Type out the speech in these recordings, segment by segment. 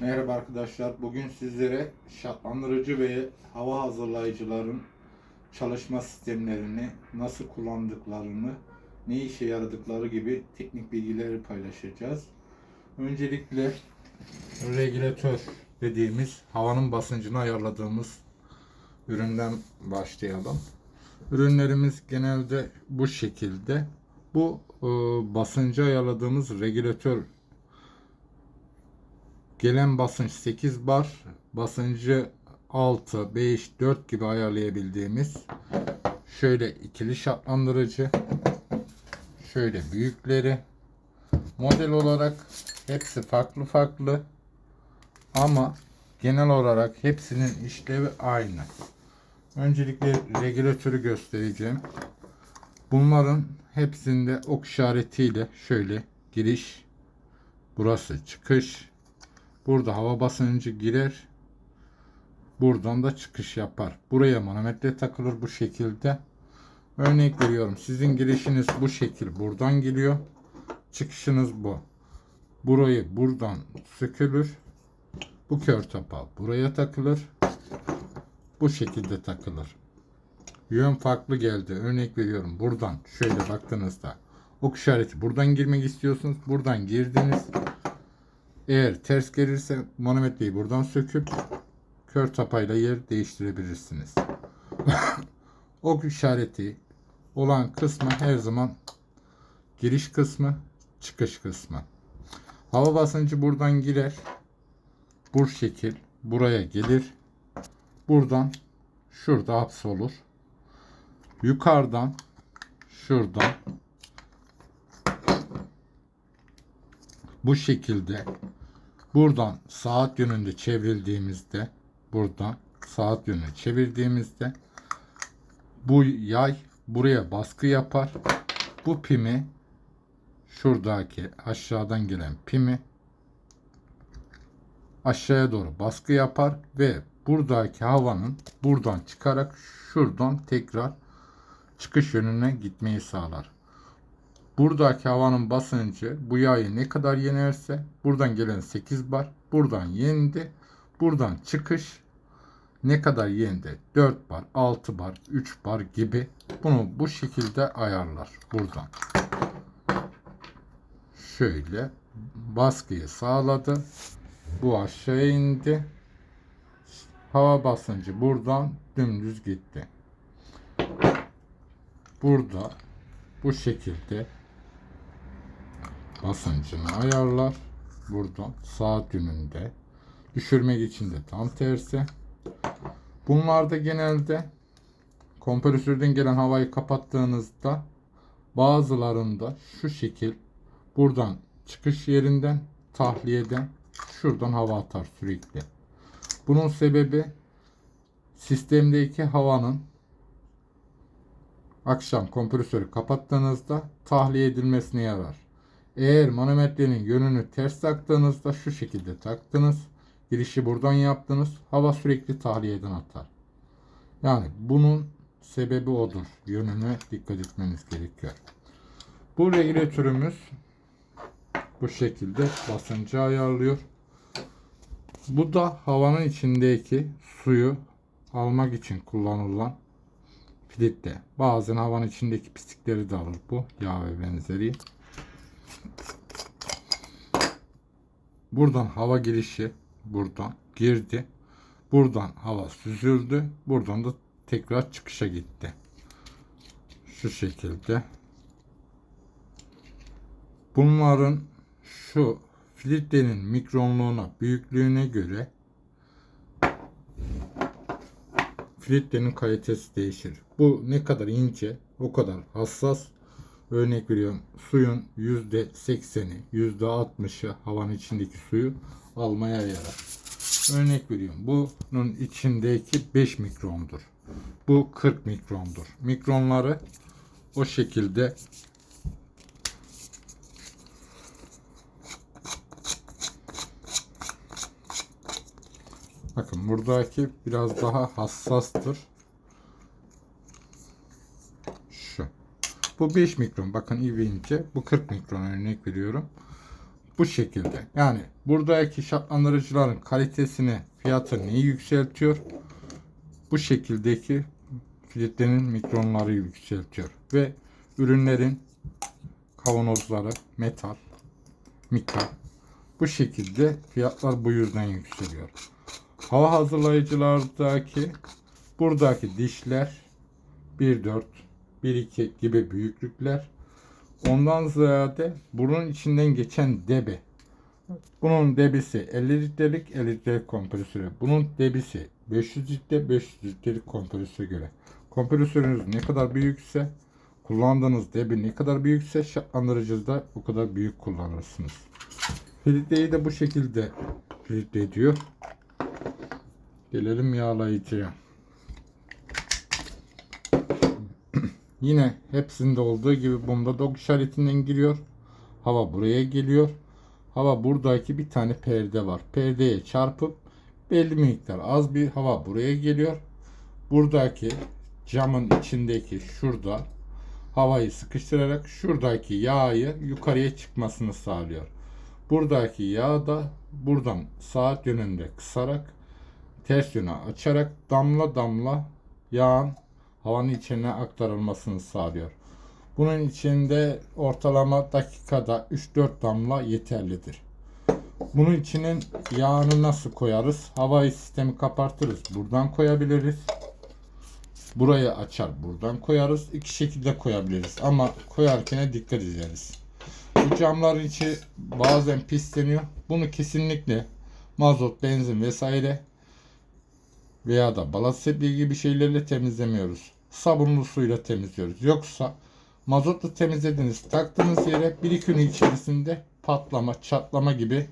Merhaba arkadaşlar. Bugün sizlere şartlandırıcı ve hava hazırlayıcıların çalışma sistemlerini nasıl kullandıklarını, ne işe yaradıkları gibi teknik bilgileri paylaşacağız. Öncelikle regülatör dediğimiz havanın basıncını ayarladığımız üründen başlayalım. Ürünlerimiz genelde bu şekilde. Bu e, basıncı ayarladığımız regülatör Gelen basınç 8 bar, basıncı 6, 5, 4 gibi ayarlayabildiğimiz şöyle ikili şartlandırıcı, şöyle büyükleri, model olarak hepsi farklı farklı ama genel olarak hepsinin işlevi aynı. Öncelikle regülatörü göstereceğim. Bunların hepsinde ok işaretiyle şöyle giriş, burası çıkış, Burada hava basıncı girer. Buradan da çıkış yapar. Buraya manometre takılır bu şekilde. Örnek veriyorum. Sizin girişiniz bu şekil buradan geliyor. Çıkışınız bu. Burayı buradan sökülür. Bu kör tapa buraya takılır. Bu şekilde takılır. Yön farklı geldi. Örnek veriyorum. Buradan şöyle baktığınızda ok işareti buradan girmek istiyorsunuz. Buradan girdiniz. Eğer ters gelirse manometreyi buradan söküp kör tapayla yer değiştirebilirsiniz. ok işareti olan kısmı her zaman giriş kısmı, çıkış kısmı. Hava basıncı buradan girer. Bu şekil buraya gelir. Buradan şurada hapsolur. Yukarıdan şuradan bu şekilde buradan saat yönünde çevrildiğimizde buradan saat yönüne çevirdiğimizde bu yay buraya baskı yapar. Bu pimi şuradaki aşağıdan gelen pimi aşağıya doğru baskı yapar ve buradaki havanın buradan çıkarak şuradan tekrar çıkış yönüne gitmeyi sağlar. Buradaki havanın basıncı bu yayı ne kadar yenerse buradan gelen 8 bar buradan yendi. Buradan çıkış ne kadar yendi? 4 bar, 6 bar, 3 bar gibi bunu bu şekilde ayarlar buradan. Şöyle baskıyı sağladı. Bu aşağı indi. Hava basıncı buradan dümdüz gitti. Burada bu şekilde basıncını ayarlar. Buradan saat yönünde. Düşürmek için de tam tersi. Bunlarda genelde kompresörden gelen havayı kapattığınızda bazılarında şu şekil buradan çıkış yerinden tahliyeden şuradan hava atar sürekli. Bunun sebebi sistemdeki havanın akşam kompresörü kapattığınızda tahliye edilmesine yarar. Eğer manometrenin yönünü ters taktığınızda şu şekilde taktınız. Girişi buradan yaptınız. Hava sürekli tahliyeden atar. Yani bunun sebebi odur. Yönüne dikkat etmeniz gerekiyor. Bu regülatörümüz bu şekilde basıncı ayarlıyor. Bu da havanın içindeki suyu almak için kullanılan filtre. Bazen havanın içindeki pislikleri de alır bu yağ ve benzeri. Buradan hava girişi buradan girdi. Buradan hava süzüldü. Buradan da tekrar çıkışa gitti. Şu şekilde. Bunların şu filtrenin mikronluğuna, büyüklüğüne göre filtrenin kalitesi değişir. Bu ne kadar ince, o kadar hassas Örnek veriyorum suyun %80'i, %60'ı havanın içindeki suyu almaya yarar. Örnek veriyorum bunun içindeki 5 mikrondur. Bu 40 mikrondur. Mikronları o şekilde Bakın buradaki biraz daha hassastır. Bu 5 mikron. Bakın iyi ince. Bu 40 mikron örnek veriyorum. Bu şekilde. Yani buradaki şartlandırıcıların kalitesini, fiyatını neyi yükseltiyor? Bu şekildeki filtrenin mikronları yükseltiyor. Ve ürünlerin kavanozları, metal, mika. Bu şekilde fiyatlar bu yüzden yükseliyor. Hava hazırlayıcılardaki buradaki dişler 1.4, 1.2 gibi büyüklükler. Ondan ziyade bunun içinden geçen debi. Bunun debisi 50 litrelik 50 litrelik kompresörü. Bunun debisi 500 litre 500 litrelik kompresöre göre. Kompresörünüz ne kadar büyükse kullandığınız debi ne kadar büyükse şartlandırıcı da o kadar büyük kullanırsınız. Filtreyi de bu şekilde filtre ediyor. Gelelim yağlayıcıya. Yine hepsinde olduğu gibi bunda dog işaretinden giriyor. Hava buraya geliyor. Hava buradaki bir tane perde var. Perdeye çarpıp belli miktar az bir hava buraya geliyor. Buradaki camın içindeki şurada havayı sıkıştırarak şuradaki yağı yukarıya çıkmasını sağlıyor. Buradaki yağ da buradan saat yönünde kısarak ters yöne açarak damla damla yağın havanın içine aktarılmasını sağlıyor. Bunun içinde ortalama dakikada 3-4 damla yeterlidir. Bunun içinin yağını nasıl koyarız? Havayı sistemi kapatırız. Buradan koyabiliriz. Burayı açar buradan koyarız. İki şekilde koyabiliriz. Ama koyarken dikkat ederiz. Bu camların içi bazen pisleniyor. Bunu kesinlikle mazot, benzin vesaire veya da balat sepli gibi şeylerle temizlemiyoruz. Sabunlu suyla temizliyoruz. Yoksa mazotla temizlediniz, taktığınız yere bir iki gün içerisinde patlama, çatlama gibi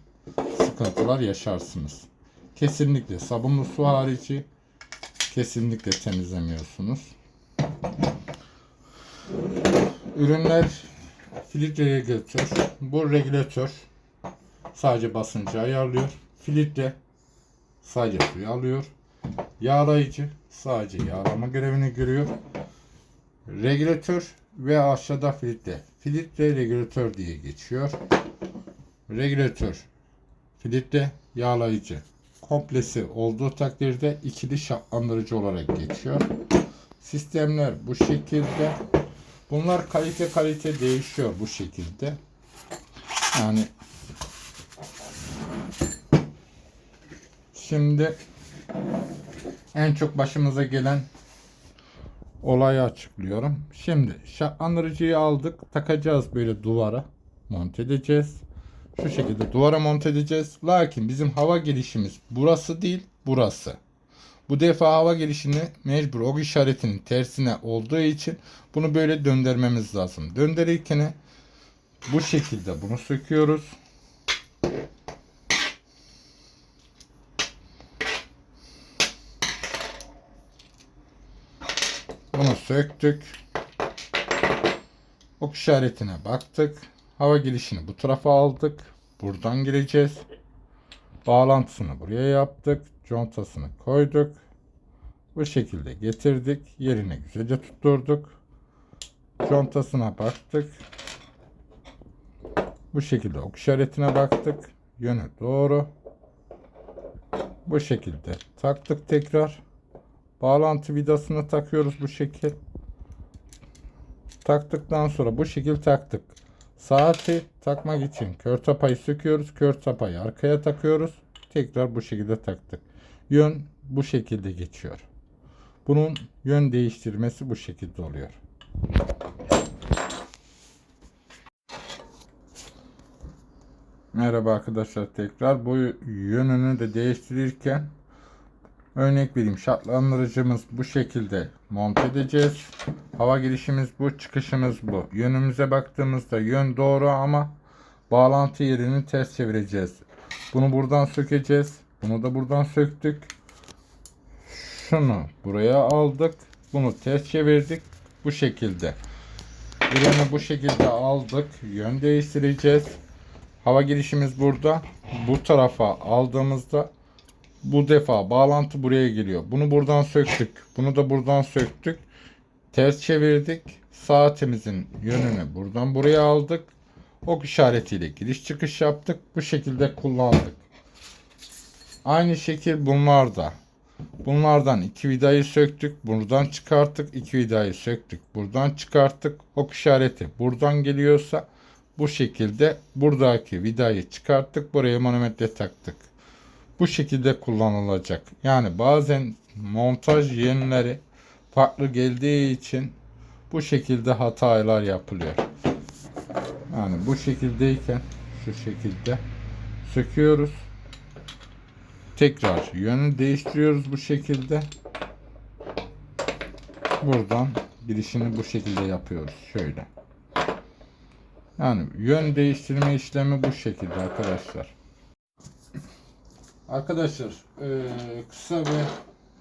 sıkıntılar yaşarsınız. Kesinlikle sabunlu su harici kesinlikle temizlemiyorsunuz. Ürünler filtre regülatör. Bu regülatör sadece basıncı ayarlıyor. Filtre sadece suyu alıyor. Yağlayıcı sadece yağlama görevini görüyor. Regülatör ve aşağıda filtre. Filtre regülatör diye geçiyor. Regülatör, filtre, yağlayıcı. Komplesi olduğu takdirde ikili şartlandırıcı olarak geçiyor. Sistemler bu şekilde. Bunlar kalite kalite değişiyor bu şekilde. Yani şimdi en çok başımıza gelen olayı açıklıyorum. Şimdi şartlandırıcıyı aldık. Takacağız böyle duvara. Monte edeceğiz. Şu şekilde duvara monte edeceğiz. Lakin bizim hava gelişimiz burası değil burası. Bu defa hava gelişini mecbur ok işaretinin tersine olduğu için bunu böyle döndürmemiz lazım. Döndürürken bu şekilde bunu söküyoruz. Bunu söktük. Ok işaretine baktık. Hava girişini bu tarafa aldık. Buradan gireceğiz. Bağlantısını buraya yaptık. Contasını koyduk. Bu şekilde getirdik. Yerine güzelce tutturduk. Contasına baktık. Bu şekilde ok işaretine baktık. Yönü doğru. Bu şekilde taktık tekrar. Bağlantı vidasını takıyoruz bu şekil. Taktıktan sonra bu şekil taktık. Saati takmak için kör tapayı söküyoruz. Kör tapayı arkaya takıyoruz. Tekrar bu şekilde taktık. Yön bu şekilde geçiyor. Bunun yön değiştirmesi bu şekilde oluyor. Merhaba arkadaşlar tekrar bu yönünü de değiştirirken örnek vereyim şartlandırıcımız bu şekilde monte edeceğiz. Hava girişimiz bu çıkışımız bu. Yönümüze baktığımızda yön doğru ama bağlantı yerini ters çevireceğiz. Bunu buradan sökeceğiz. Bunu da buradan söktük. Şunu buraya aldık. Bunu ters çevirdik. Bu şekilde. Ürünü bu şekilde aldık. Yön değiştireceğiz. Hava girişimiz burada. Bu tarafa aldığımızda bu defa bağlantı buraya geliyor. Bunu buradan söktük. Bunu da buradan söktük. Ters çevirdik. Saatimizin yönünü buradan buraya aldık. Ok işaretiyle giriş çıkış yaptık. Bu şekilde kullandık. Aynı şekil bunlar da. Bunlardan iki vidayı söktük. Buradan çıkarttık. iki vidayı söktük. Buradan çıkarttık. Ok işareti buradan geliyorsa bu şekilde buradaki vidayı çıkarttık. Buraya manometre taktık. Bu şekilde kullanılacak. Yani bazen montaj yönleri farklı geldiği için bu şekilde hatalar yapılıyor. Yani bu şekildeyken şu şekilde söküyoruz. Tekrar yönü değiştiriyoruz bu şekilde. Buradan girişini bu şekilde yapıyoruz. Şöyle. Yani yön değiştirme işlemi bu şekilde arkadaşlar. Arkadaşlar eee, kısa ve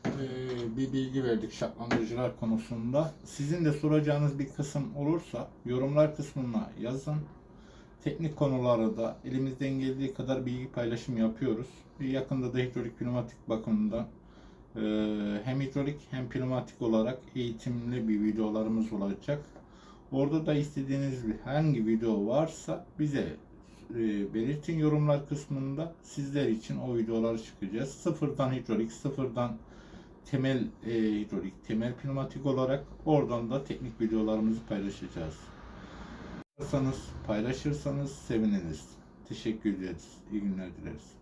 eee, bir bilgi verdik şartlandırıcılar konusunda. Sizin de soracağınız bir kısım olursa yorumlar kısmına yazın. Teknik konuları da elimizden geldiği kadar bilgi paylaşım yapıyoruz. Bir yakında da hidrolik pneumatik bakımından eee, hem hidrolik hem pneumatik olarak eğitimli bir videolarımız olacak. Orada da istediğiniz bir hangi video varsa bize e, belirtin yorumlar kısmında sizler için o videoları çıkacağız. Sıfırdan hidrolik, sıfırdan temel e, hidrolik, temel pneumatik olarak oradan da teknik videolarımızı paylaşacağız. Paylaşırsanız, paylaşırsanız seviniriz. Teşekkür ederiz. İyi günler dileriz.